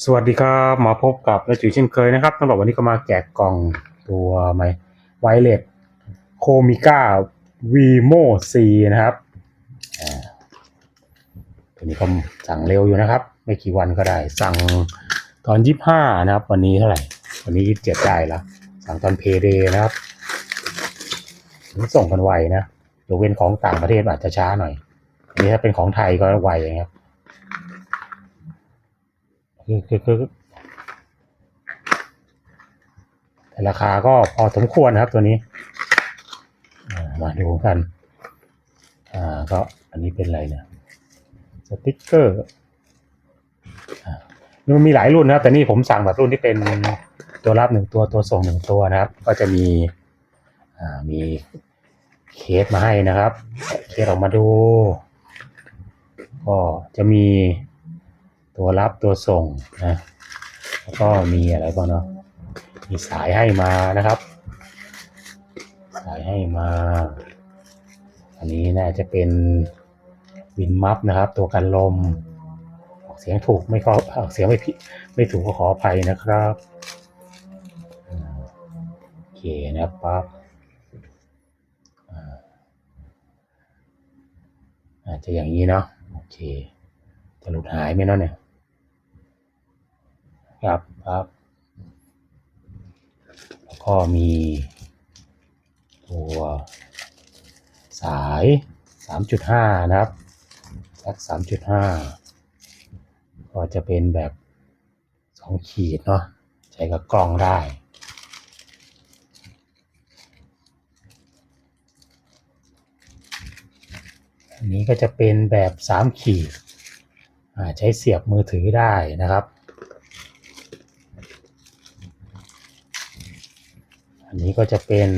สวัสดีครับมาพบกับนาจุ๋ยเช่นเคยนะครับสำหรับวันนี้ก็มาแกะกล่องตัวไหมไวเลสโคมิก้าวีโมซีนะครับอ่าตัวนี้ก็สั่งเร็วอยู่นะครับ ไม่กี่วันก็ได้ สั่งตอนยี่ห้านะครับ วันนี้เท่าไหร่ วันนี้ยี่เจ็ดได้แล้วสั่งตอนเพเดนะครับส่งกันไวนะยกเว้นของต่างประเทศอาจจะช้าหน่อยนนี้ถ้าเป็นของไทยก็ไวนะครับคือคือคือ แต่ราคาก็พอสมควรนะครับตัวนี้ มาดูกัน อ่าก็อันนี้เป็นอะไรเนี่ยสติ๊กเกอร์อ่ามันมีหลายรุ่นนะครับ แต่นี่ผมสั่งแบบรุ่นที่เป็นตัวรับหนึ่งตัวตัวส่งหนึ่งตัวนะครับ ก็จะมีอ่ามีเคสมาให้นะครับ เคสออกมาดู ก็จะมี ตัวรับตัวส่งนะแล้วก็มีอะไรบ้างเนาะมีสายให้มานะครับ สายให้มา อันนี้น่าจะเป็นวินมัฟนะครับ ตัวกันลมออกเสียงถูกไม่ขอออกเสียงไม่ผิดไม่ถูกก็ขออภัยนะครับโอเคนะครับปั๊บอ่าอาจจะอย่างนี้เนาะโอเคจะหลุดหายไหมเนาะเนี่ย ครับครับแล้วก็มี ตัวสาย 3.5 นะครับสัก3.5 ก็จะเป็นแบบ 2 ขีดเนาะใช้กับกล้องได้อันนี้ก็จะเป็นแบบ 3 ขีดใช้เสียบมือถือได้นะครับ อันนี้ก็จะเป็น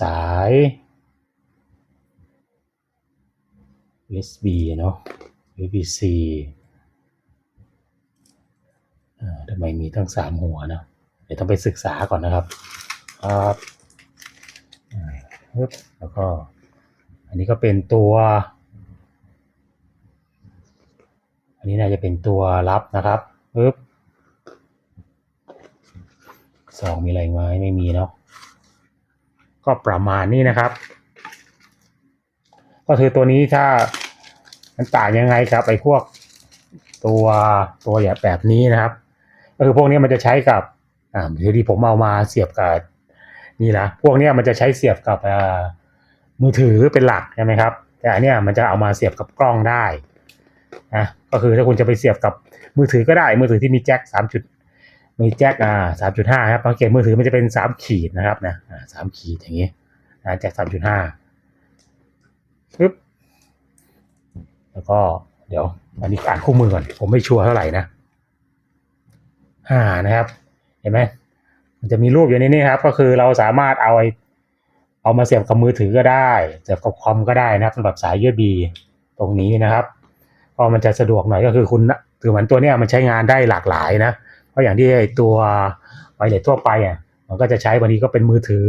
สาย USB เนาะ USB-C อ่าทำไมมีทั้งสามหัวนะเดี๋ยวต้องไปศึกษาก่อนนะครับครับอ่าปึ๊บแล้วก็ อันนี้ก็เป็นตัว อันนี้น่าจะเป็นตัวรับนะครับปึ๊บ สองมีอะไรไหมไม่มีเนาะก็ประมาณนี้นะครับ ก็คือตัวนี้ถ้ามันต่างยังไงครับไอ้พวกตัวตัวอย่างแบบนี้นะครับ ก็คือพวกนี้มันจะใช้กับอ่าที่ผมเอามาเสียบกับนี่นะพวกนี้มันจะใช้เสียบกับมือถือเป็นหลักใช่ไหมครับ แต่อันนี้มันจะเอามาเสียบกับกล้องได้นะก็คือถ้าคุณจะไปเสียบกับมือถือก็ได้มือถือที่มีแจ็คสา มีแจ็คอ่าสามจุดห้าครับสังเกตมือถือมันจะเป็นสามขีดนะครับนะอ่าสามขีดอย่างนี้นะแจ็คสามจุดห้าปึ๊บแล้วก็เดี๋ยว อันนี้อ่านคู่มือก่อน ผมไม่ชัวร์เท่าไหร่นะอ่านะครับ เห็นไหมมันจะมีรูปอยู่ในนี้ครับ ก็คือเราสามารถเอาไอเอามาเสียบกับมือถือก็ได้ เสียบกับคอมก็ได้นะครับสำหรับสาย USB ตรงนี้นะครับก็มันจะสะดวกหน่อยก็คือคุณคือเหมือนตัวเนี้ยมันใช้งานได้หลากหลายนะ เพราะอย่างที่ไอ้ตัวไวเลสทั่วไปอะมันก็จะใช้วันนี้ก็เป็นมือถือ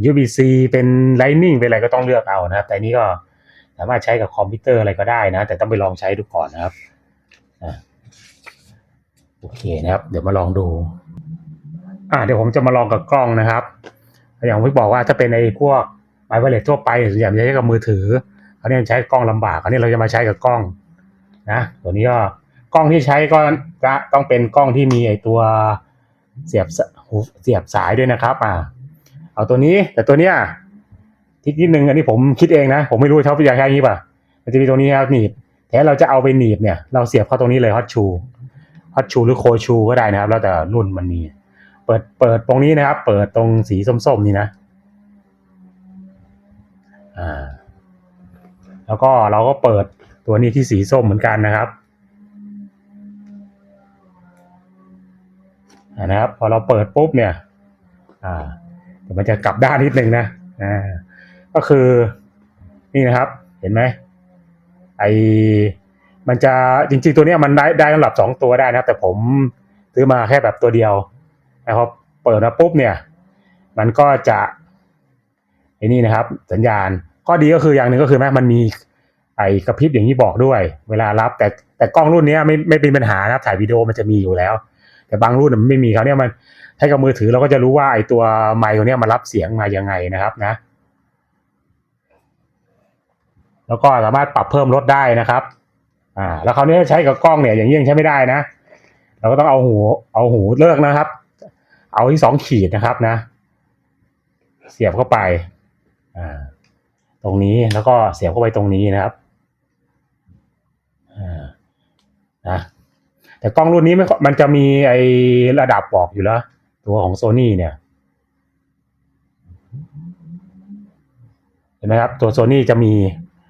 USB-C เป็น Lightning เป็นอะไรก็ต้องเลือกเอานะครับ แต่นี้ก็สามารถใช้กับคอมพิวเตอร์อะไรก็ได้นะ แต่ต้องไปลองใช้ดูก่อนนะครับอโอเคนะครับ เดี๋ยวมาลองดู อ่าเดี๋ยวผมจะมาลองกับกล้องนะครับ อย่างที่บอกว่าถ้าเป็นในพวกไมโครเลสทั่วไปส่วนใหญ่จะใช้กับมือถือเขาเนี่ยใช้กล้องลำบากอันนี้เราจะมาใช้กับกล้องนะ ตัวนี้ก็ กล้องที่ใช้ก็จะต้องเป็นกล้องที่มีไอตัวเสียบสหูเสียบสายด้วยนะครับอ่าเอาตัวนี้ แต่ตัวเนี้ยทิศนิดนึงอันนี้ผมคิดเองนะ ผมไม่รู้เขาจะใช้อย่นี้ป่ะมันจะมีตรงนี้ครับหนีบแทนเราจะเอาไปหนีบเนี่ย เราเสียบเข้าตรงนี้เลยฮอตชูฮอตชูหรือโคชูก็ได้นะครับ แล้วแต่รุ่นมันมี เปิดเปิดตรงนี้นะครับ เปิดตรงสีส้มๆนี่นะอ่าแล้วก็เราก็เปิดตัวนี้ที่สีส้มเหมือนกันนะครับ นะครับ พอเราเปิดปุ๊บเนี่ย อ่าเดี๋ยวมันจะกลับด้านนิดนึงนะอ่าก็คือนี่นะครับ เห็นไหมไอมันจะจริงๆตัวนี้มันได้ได้สำหรับสองตัวได้นะครับ แต่ผมซื้อมาแค่แบบตัวเดียวนะครับเปิดมาปุ๊บเนี่ย มันก็จะไอ้นี่นะครับ สัญญาณข้อดีก็คืออย่างหนึ่งก็คือแม้มันมีไอกระพริบอย่างนี้บอกด้วย เวลารับแต่แต่กล้องรุ่นนี้ไม่ไม่เป็นปัญหานะถ่ายวิดีโอมันจะมีอยู่แล้ว แต่บางรุ่นมันไม่มีเขาเนี่ยมันใช้กับมือถือเราก็จะรู้ว่าไอ้ตัวไมค์ตัวเนี้ยมันรับเสียงมายังไงนะครับนะ แล้วก็สามารถปรับเพิ่มลดได้นะครับ อ่า แล้วคราวนี้ใช้กับกล้องเนี่ยอย่างนี้ยังใช้ไม่ได้นะ เราก็ต้องเอาหูเอาหูเลิกนะครับ เอาที่สองขีดนะครับนะ เสียบเข้าไป อ่า ตรงนี้แล้วก็เสียบเข้าไปตรงนี้นะครับ อ่า นะ แต่กล้องรุ่นนี้ไม่มันจะมีไอระดับบอกอยู่แล้ว ตัวของโซนี่เนี่ย เห็นไหมครับ ตัวโซนี่จะมี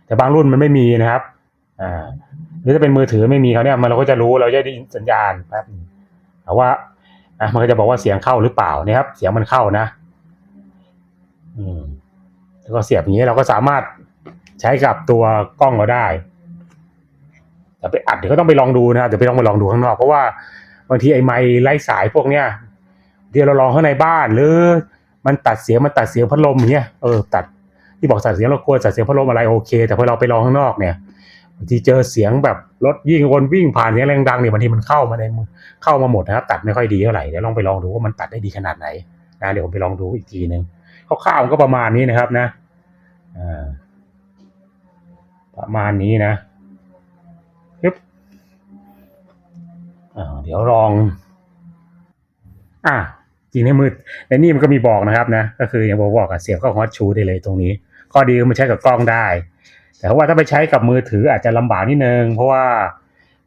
แต่บางรุ่นมันไม่มีนะครับ อ่า หรือถ้าเป็นมือถือไม่มีเขาเนี่ยมันเราก็จะรู้เราจะได้ยินสัญญาณแป๊บแต่ว่าอะมันก็จะบอกว่าเสียงเข้าหรือเปล่านะครับ เสียงมันเข้านะ อืมแล้วก็เสียบอย่างนี้เราก็สามารถใช้กับตัวกล้องเราได้ แต่ไปอัดเดี๋ยวก็ต้องไปลองดูนะครับเดี๋ยวไปลองไปลองดูข้างนอกเพราะว่าบางทีไอ้ไมค์ไร้สายพวกเนี้ยเดี๋ยวเราลองข้างในบ้านหรือ มันตัดเสียงมันตัดเสียงพัดลมอย่างเงี้ยเออตัดที่บอกตัดเสียงเราควรตัดเสียงพัดลมอะไรโอเค แต่พอเราไปลองข้างนอกเนี่ยบางทีเจอเสียงแบบรถยิ่งวนวิ่งผ่านเสียงแรงดังเนี่ยบางทีมันเข้ามาในมือเข้ามาหมดนะครับตัดไม่ค่อยดีเท่าไหร่เดี๋ยวลองไปลองดูว่ามันตัดได้ดีขนาดไหนนะเดี๋ยวผมไปลองดูอีกทีหนึ่งคร่าวๆมันก็ประมาณนี้นะครับนะอ่าประมาณนี้นะ เดี๋ยวลอง อ่าจริงในมือในนี่มันก็มีบอกนะครับนะ ก็คืออย่างผมบอกอะเสียบเข้าฮอตชูได้เลยตรงนี้ ข้อดีคือมันใช้กับกล้องได้ แต่ว่าถ้าไปใช้กับมือถืออาจจะลำบากนิดนึง เพราะว่า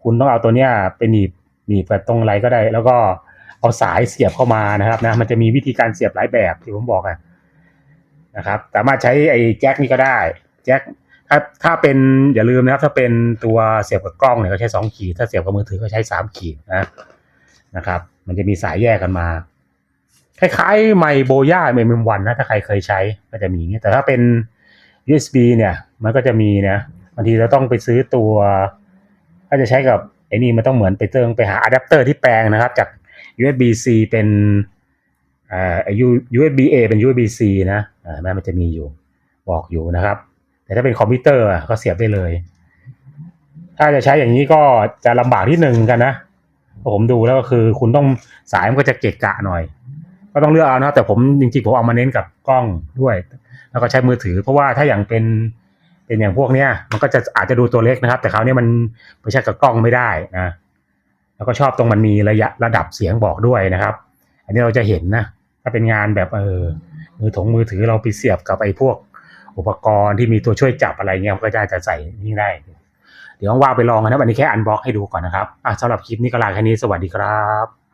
คุณต้องเอาตัวเนี้ยไปหนีบหนีบแบบตรงอะไรก็ได้ แล้วก็เอาสายเสียบเข้ามานะครับนะ มันจะมีวิธีการเสียบหลายแบบที่ผมบอกอะนะครับ สามารถใช้ไอ้แจ็คนี่ก็ได้ แจ็ค ถ้าถ้าเป็นอย่าลืมนะครับ ถ้าเป็นตัวเสียบกับกล้องเนี่ยก็ใช้สองขีด ถ้าเสียบกับมือถือก็ใช้สามขีดนะนะครับ มันจะมีสายแยกกันมา คล้ายๆไมโบย่าไมเมมวันนะถ้าใครเคยใช้ก็จะมีอย่างนี้แต่ถ้าเป็น USB เนี่ย มันก็จะมีนะบางทีเราต้องไปซื้อตัว ถ้าจะใช้กับไอ้นี่มันต้องเหมือนไปเติมไปหาอะแดปเตอร์ที่แปลงนะครับ จาก USB C เป็นอ่า USB A เป็น USB C นะอ่าแม่มันจะมีอยู่บอกอยู่นะครับ แต่ถ้าเป็นคอมพิวเตอร์อะก็เสียบได้เลย ถ้าจะใช้อย่างนี้ก็จะลำบากที่หนึ่งกันนะเพราะผมดูแล้วก็คือคุณต้องสายมันก็จะเกะกะหน่อย ก็ต้องเลือกเอานะแต่ผมจริงๆผมเอามาเน้นกับกล้องด้วย แล้วก็ใช้มือถือ เพราะว่าถ้าอย่างเป็นเป็นอย่างพวกเนี้ย มันก็จะอาจจะดูตัวเล็กนะครับ แต่คราวนี้มันไปใช้กับกล้องไม่ได้นะแล้วก็ชอบตรงมันมีระยะระดับเสียงบอกด้วยนะครับ อันนี้เราจะเห็นนะถ้าเป็นงานแบบเออมือถงมือถือเราไปเสียบกับไอ้พวก อุปกรณ์ที่มีตัวช่วยจับอะไรเงี้ยก็จะจะใส่นี่ได้ เดี๋ยวว่างไปลองกันนะวันนี้แค่อันบล็อกให้ดูก่อนนะครับอะสำหรับคลิปนี้ก็ลาแค่นี้สวัสดีครับ